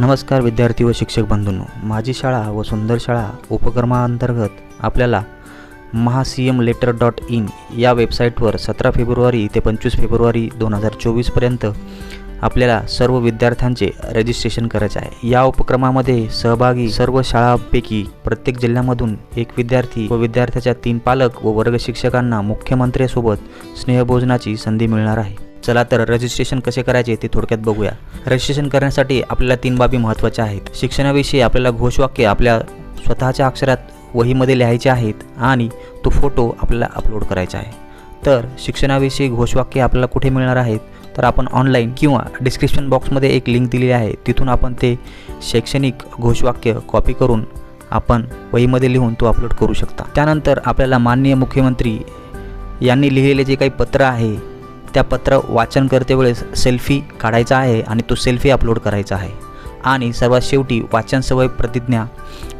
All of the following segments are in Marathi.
नमस्कार विद्यार्थी व शिक्षक बंधूंनो. माझी शाळा व सुंदर शाळा उपक्रमाअंतर्गत आपल्याला Maha C M letter dot in या वेबसाईटवर सतरा फेब्रुवारी ते पंचवीस फेब्रुवारी दोन हजार चोवीसपर्यंत आपल्याला सर्व विद्यार्थ्यांचे रजिस्ट्रेशन करायचे आहे. या उपक्रमामध्ये सहभागी सर्व शाळांपैकी प्रत्येक जिल्ह्यामधून एक विद्यार्थी व विद्यार्थ्याच्या तीन पालक व वर्ग शिक्षकांना मुख्यमंत्र्यासोबत स्नेहभोजनाची संधी मिळणार आहे. चला तर रजिस्ट्रेशन कसे करायचे ते थोडक्यात बघूया. रजिस्ट्रेशन करण्यासाठी आपल्याला तीन बाबी महत्त्वाच्या आहेत. शिक्षणाविषयी आपल्याला घोषवाक्य आपल्या स्वतःच्या अक्षरात वहीमध्ये लिहायचे आहेत आणि तो फोटो आपल्याला अपलोड करायचा आहे. तर शिक्षणाविषयी घोषवाक्य आपल्याला कुठे मिळणार आहेत? तर आपण ऑनलाईन किंवा डिस्क्रिप्शन बॉक्समध्ये एक लिंक दिलेली आहे. तिथून आपण ते शैक्षणिक घोषवाक्य कॉपी करून आपण वहीमध्ये लिहून तो अपलोड करू शकता. त्यानंतर आपल्याला माननीय मुख्यमंत्री यांनी लिहिलेले जे काही पत्र आहे त्या पत्र वाचन करते वेळेस सेल्फी काढायचा आहे आणि तो सेल्फी अपलोड करायचा आहे. आणि सर्वात शेवटी वाचन सवय प्रतिज्ञा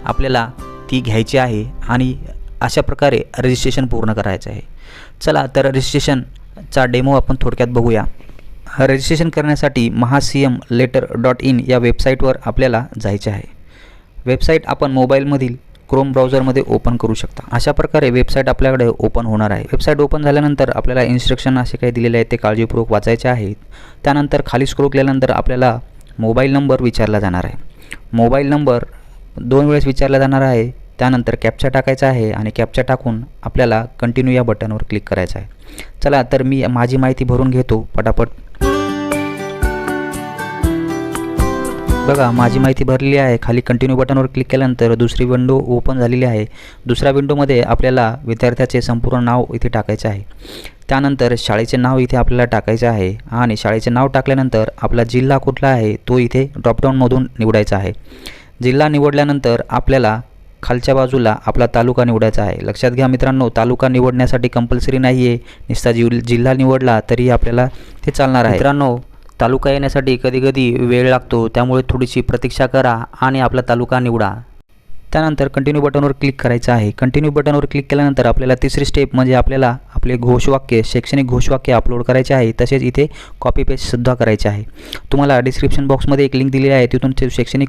आपल्याला ती घ्यायची आहे आणि अशा प्रकारे रजिस्ट्रेशन पूर्ण करायचं आहे. चला तर रजिस्ट्रेशनचा डेमो आपण थोडक्यात बघूया. रजिस्ट्रेशन करण्यासाठी Maha C M letter dot in या वेबसाईटवर आपल्याला जायचे आहे. वेबसाईट आपण मोबाईलमधील क्रोम ब्राउझरमध्ये ओपन करू शकता. अशा प्रकारे वेबसाईट आपल्याकडे ओपन होणार आहे. वेबसाईट ओपन झाल्यानंतर आपल्याला इन्स्ट्रक्शन असे काही दिलेले आहेत ते काळजीपूर्वक वाचायचे आहेत. त्यानंतर खाली स्क्रोल केल्यानंतर आपल्याला मोबाईल नंबर विचारला जाणार आहे. मोबाईल नंबर दोन वेळेस विचारला जाणार आहे. त्यानंतर कॅप्चा टाकायचा आहे आणि कॅप्चा टाकून आपल्याला कंटिन्यू या बटनवर क्लिक करायचं आहे. चला तर मी माझी माहिती भरून घेतो. पटापट बघा माझी माहिती भरलेली आहे. खाली कंटिन्यू बटनवर क्लिक केल्यानंतर दुसरी विंडो ओपन झालेली आहे. दुसऱ्या विंडोमध्ये आपल्याला विद्यार्थ्याचे संपूर्ण नाव इथे टाकायचे आहे. त्यानंतर शाळेचे नाव इथे आपल्याला टाकायचे आहे आणि शाळेचे नाव टाकल्यानंतर आपला जिल्हा कुठला आहे तो इथे ड्रॉपडाऊनमधून निवडायचा आहे. जिल्हा निवडल्यानंतर आपल्याला खालच्या बाजूला आपला तालुका निवडायचा आहे. लक्षात घ्या मित्रांनो तालुका निवडण्यासाठी कंपल्सरी नाही आहे निस्ता जिल्हा निवडला तरी आपल्याला ते चालणार आहे. मित्रांनो तालुका येण्यासाठी कधीकधी वेळ लागतो त्यामुळे थोडीशी प्रतीक्षा करा आणि आपला तालुका निवडा. त्यानंतर कंटिन्यू बटनवर क्लिक करायचं आहे. कंटिन्यू बटनवर क्लिक केल्यानंतर आपल्याला तिसरी स्टेप म्हणजे आपल्याला आपले घोषवाक्य शैक्षणिक घोषवाक्य अपलोड करायचे आहे. तसेच इथे कॉपी पेस्टसुद्धा करायचे आहे. तुम्हाला डिस्क्रिप्शन बॉक्समध्ये एक लिंक दिलेली आहे. तिथून ते शैक्षणिक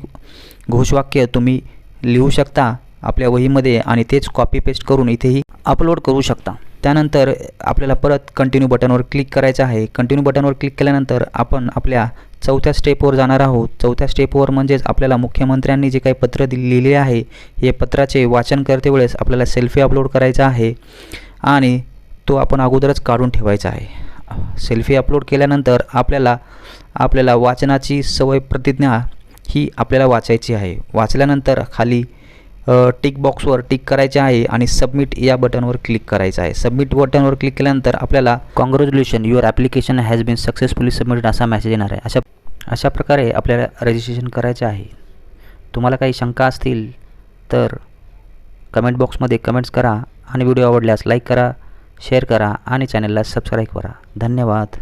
घोषवाक्य तुम्ही लिहू शकता आपल्या वहीमध्ये आणि तेच कॉपी पेस्ट करून इथेही अपलोड करू शकता. त्यानंतर आपल्याला परत कंटिन्यू बटनवर क्लिक करायचं आहे. कंटिन्यू बटनवर क्लिक केल्यानंतर आपण आपल्या चौथ्या स्टेपवर जाणार आहोत. चौथ्या स्टेपवर म्हणजेच आपल्याला मुख्यमंत्र्यांनी जे काही पत्र दि लिहिले आहे हे पत्राचे वाचन करते वेळेस आपल्याला सेल्फी अपलोड करायचा आहे आणि तो आपण अगोदरच काढून ठेवायचा आहे. सेल्फी अपलोड केल्यानंतर आपल्याला आपल्याला वाचनाची सवय प्रतिज्ञा ही आपल्याला वाचायची आहे. वाचल्यानंतर खाली टिक बॉक्सवर टिक करायचे आहे आणि सबमिट या बटनवर क्लिक करायचं आहे. सबमिट बटनवर क्लिक केल्यानंतर आपल्याला congratulation your application has been successfully submitted असा मेसेज येणार आहे. अशा अशा प्रकारे आपल्याला रजिस्ट्रेशन करायचे आहे. तुम्हाला काही शंका असतील तर कमेंट बॉक्समध्ये कमेंट्स करा आणि व्हिडिओ आवडल्यास लाईक करा शेअर करा आणि चॅनलला सबस्क्राईब करा. धन्यवाद.